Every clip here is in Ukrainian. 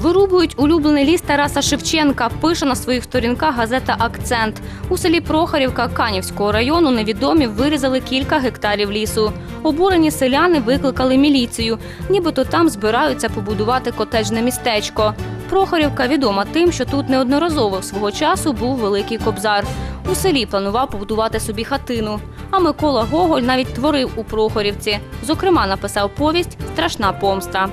Вирубують улюблений ліс Тараса Шевченка. Пише на своїх сторінках газета Акцент. У селі Прохорівка Канівського району невідомі вирізали кілька гектарів лісу. Обурені селяни викликали міліцію. Нібито там збираються побудувати котеджне містечко. Прохорівка відома тим, що тут неодноразово свого часу був великий кобзар. У селі планував побудувати собі хатину. А Микола Гоголь навіть творив у Прохорівці. Зокрема, написав повість Страшна помста.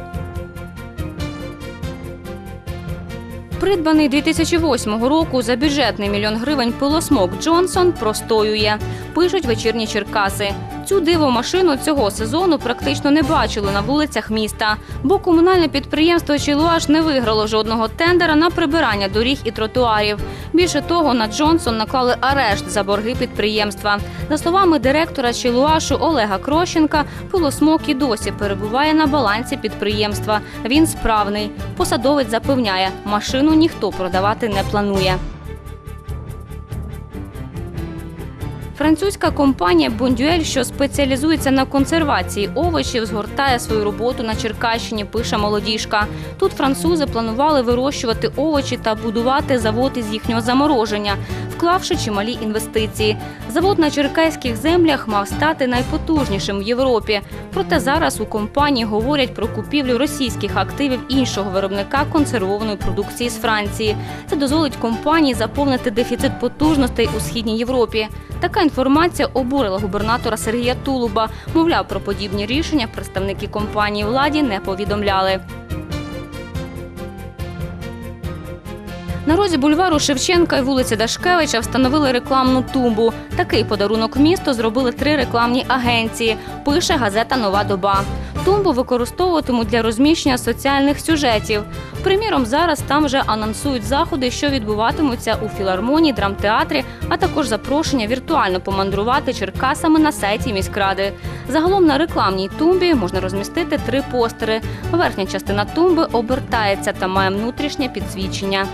Придбаний 2008 року за бюджетний мільйон гривень пилосмок Джонсон простоює. Пишуть вечірні Черкаси. Цю дивомашину цього сезону практично не бачили на вулицях міста, бо комунальне підприємство Чилуаш не виграло жодного тендера на прибирання доріг і тротуарів. Більше того, на Джонсон наклали арешт за борги підприємства. За словами директора Чилуашу Олега Крощенка, пилосмок і досі перебуває на балансі підприємства. Він справний. Посадовець запевняє, машину ніхто продавати не планує. Французька компанія Бондюель, що спеціалізується на консервації овочів, згортає свою роботу на Черкащині. Пише молодіжка. Тут французи планували вирощувати овочі та будувати завод із їхнього замороження, вклавши чималі інвестиції. Завод на черкаських землях мав стати найпотужнішим в Європі. Проте зараз у компанії говорять про купівлю російських активів іншого виробника консервованої продукції з Франції. Це дозволить компанії заповнити дефіцит потужностей у східній Європі. Така інформація обурила губернатора Сергія Тулуба. Мовляв, про подібні рішення представники компанії владі не повідомляли. На розі бульвару Шевченка і вулиці Дашкевича встановили рекламну тумбу. Такий подарунок місту зробили три рекламні агенції. Пише газета Нова доба. Тумбу використовуватимуть для розміщення соціальних сюжетів. Приміром, зараз там вже анонсують заходи, що відбуватимуться у філармонії, драмтеатрі, а також запрошення віртуально помандрувати черкасами на сайті міськради. Загалом на рекламній тумбі можна розмістити три постери. Верхня частина тумби обертається та має внутрішнє підсвічення.